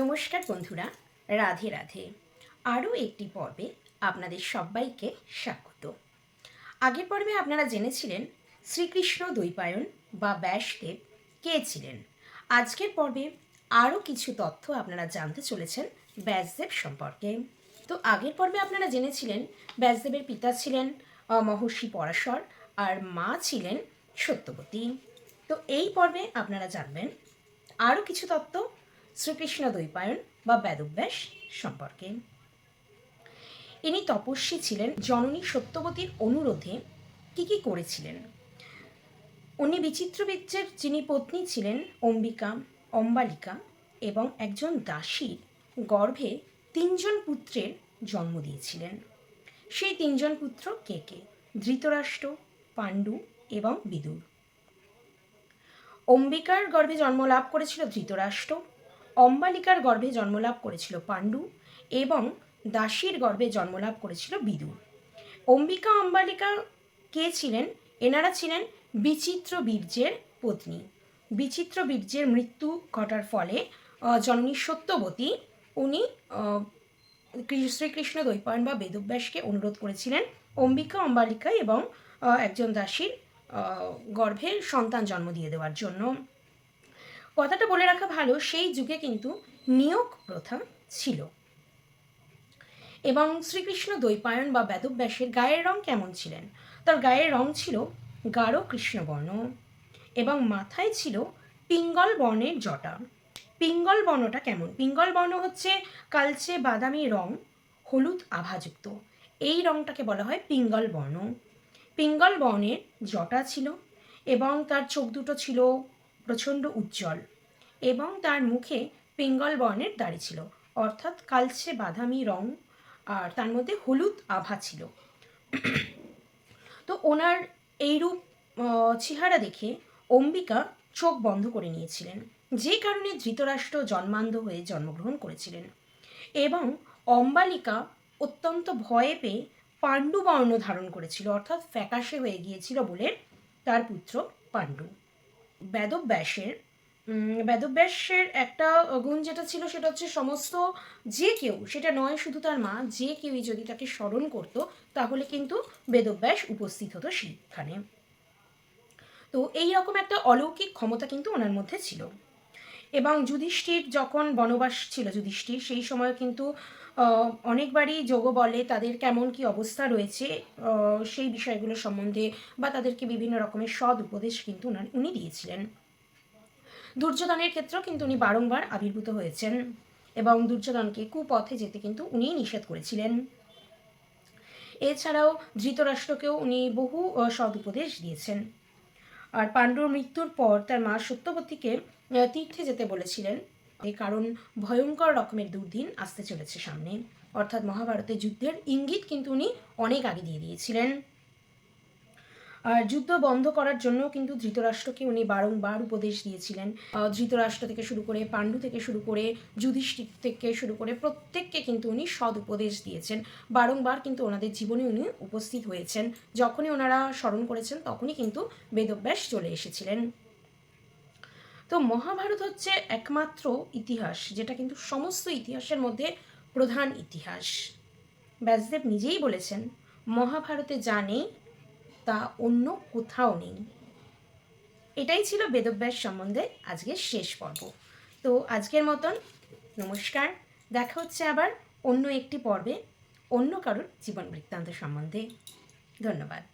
নমস্কার বন্ধুরা, রাধে রাধে। আরও একটি পর্বে আপনাদের সবাইকে স্বাগত। আগের পর্বে আপনারা জেনেছিলেন শ্রীকৃষ্ণ দ্বৈপায়ন বা ব্যাসদেব কে ছিলেন। আজকের পর্বে আরও কিছু তথ্য আপনারা জানতে চলেছেন ব্যাসদেব সম্পর্কে। তো আগের পর্বে আপনারা জেনেছিলেন ব্যাসদেবের পিতা ছিলেন মহর্ষি পরাশর আর মা ছিলেন সত্যবতী। তো এই পর্বে আপনারা জানবেন আরও কিছু তত্ত্ব শ্রীকৃষ্ণ দ্বৈপায়ন বা বেদব্যাস সম্পর্কে। ইনি তপস্বী ছিলেন। জননী সত্যবতীর অনুরোধে কি কি করেছিলেন? উনি বিচিত্র বীর্যের যিনি পত্নী ছিলেন, অম্বিকা, অম্বালিকা এবং একজন দাসীর গর্ভে তিনজন পুত্রের জন্ম দিয়েছিলেন। সেই তিনজন পুত্র কে কে? ধৃতরাষ্ট্র, পাণ্ডু এবং বিদুর। অম্বিকার গর্ভে জন্ম লাভ করেছিল ধৃতরাষ্ট্র অম্বালিকার গর্ভে জন্মলাভ করেছিল পাণ্ডু এবং দাসীর গর্ভে জন্মলাভ করেছিল বিদুর অম্বিকা অম্বালিকা কে ছিলেন? এনারা ছিলেন বিচিত্র বীর্যের পত্নী। বিচিত্র বীর্যের মৃত্যু ঘটার ফলে জননী সত্যবতী, উনি শ্রীকৃষ্ণ দ্বৈপায়ন বা বেদব্যাসকে অনুরোধ করেছিলেন অম্বিকা অম্বালিকা এবং একজন দাসীর গর্ভে সন্তান জন্ম দিয়ে দেওয়ার জন্য। কথাটা বলে রাখা ভালো, সেই যুগে কিন্তু নিয়োগ প্রথা ছিল। এবং শ্রীকৃষ্ণ দৈপায়ন বা বেদব্যাসের গায়ের রং কেমন ছিলেন? তার গায়ের রং ছিল গাঢ় কৃষ্ণবর্ণ এবং মাথায় ছিল পিঙ্গল বর্ণের জটা। পিঙ্গল বর্ণটা কেমন? পিঙ্গল বর্ণ হচ্ছে কালচে বাদামি রং হলুদ আভাযুক্ত। এই রংটাকে বলা হয় পিঙ্গল বর্ণ। পিঙ্গল বর্ণের জটা ছিল এবং তার চোখ দুটো ছিল প্রচণ্ড উজ্জ্বল এবং তার মুখে পিঙ্গল বর্ণের দাড়ি ছিল। অর্থাৎ কালচে বাদামি রং আর তার মধ্যে হলুদ আভা ছিল। তো ওনার এইরূপ চেহারা দেখে অম্বিকা চোখ বন্ধ করে নিয়েছিলেন, যে কারণে ধৃতরাষ্ট্র জন্মান্ধ হয়ে জন্মগ্রহণ করেছিলেন এবং অম্বালিকা অত্যন্ত ভয়ে পেয়ে পাণ্ডু বর্ণ ধারণ করেছিল, অর্থাৎ ফ্যাকাশে হয়ে গিয়েছিল বলে তার পুত্র পাণ্ডু। বেদব্যাসের বেদব্যাসের একটা গুণ যেটা ছিল সেটা হচ্ছে সমস্ত যে কেউ, সেটা নয় শুধু তার মা, যে কেউই যদি তাকে স্মরণ করত, তাহলে কিন্তু বেদব্যাস উপস্থিত হতো সেখানে। তো এই রকম একটা অলৌকিক ক্ষমতা কিন্তু ওনার মধ্যে ছিল। এবং যুধিষ্ঠির যখন বনবাস ছিল, যুধিষ্ঠির সেই সময় কিন্তু আহ, অনেকবারই যোগ বলে তাদের কেমন কি অবস্থা রয়েছে সেই বিষয়গুলো সম্বন্ধে বা তাদেরকে বিভিন্ন রকমের সদ উপদেশ কিন্তু উনি দিয়েছিলেন। দুর্যোধনের ক্ষেত্রেও কিন্তু উনি বারংবার আবির্ভূত হয়েছেন এবং দুর্যোধনকে কুপথে যেতে কিন্তু উনিই নিষেধ করেছিলেন। এছাড়াও ধৃতরাষ্ট্রকেও উনি বহু সৎ উপদেশ দিয়েছেন। আর পাণ্ডুর মৃত্যুর পর তার মা সত্যবতীকে তীর্থে যেতে বলেছিলেন। কারণ ভয়ঙ্কর রকমের দুর্দিন আসতে চলেছে সামনে। অর্থাৎ মহাভারতের যুদ্ধের ইঙ্গিত কিন্তু উনি অনেক আগে দিয়ে দিয়েছিলেন। আর যুদ্ধ বন্ধ করার জন্য কিন্তু ধৃতরাষ্ট্রকে উনি বারংবার উপদেশ দিয়েছিলেন। ধৃতরাষ্ট্র থেকে শুরু করে পাণ্ডু থেকে শুরু করে যুধিষ্ঠির থেকে শুরু করে প্রত্যেককে কিন্তু উনি সদ উপদেশ দিয়েছেন। বারংবার কিন্তু ওনাদের জীবনে উনি উপস্থিত হয়েছেন। যখনই ওনারা স্মরণ করেছেন, তখনই কিন্তু বেদব্যাস চলে এসেছিলেন। তো মহাভারত হচ্ছে একমাত্র ইতিহাস, যেটা কিন্তু সমস্ত ইতিহাসের মধ্যে প্রধান ইতিহাস। ব্যাসদেব নিজেই বলেছেন, মহাভারতে যা নেই, তা অন্য কোথাও নেই। এটাই ছিল বেদব্যাস সম্বন্ধে আজকের শেষ পর্ব। তো আজকের মতন নমস্কার। দেখা হচ্ছে আবার অন্য একটি পর্বে অন্য কারোর জীবন বৃত্তান্ত সম্বন্ধে। ধন্যবাদ।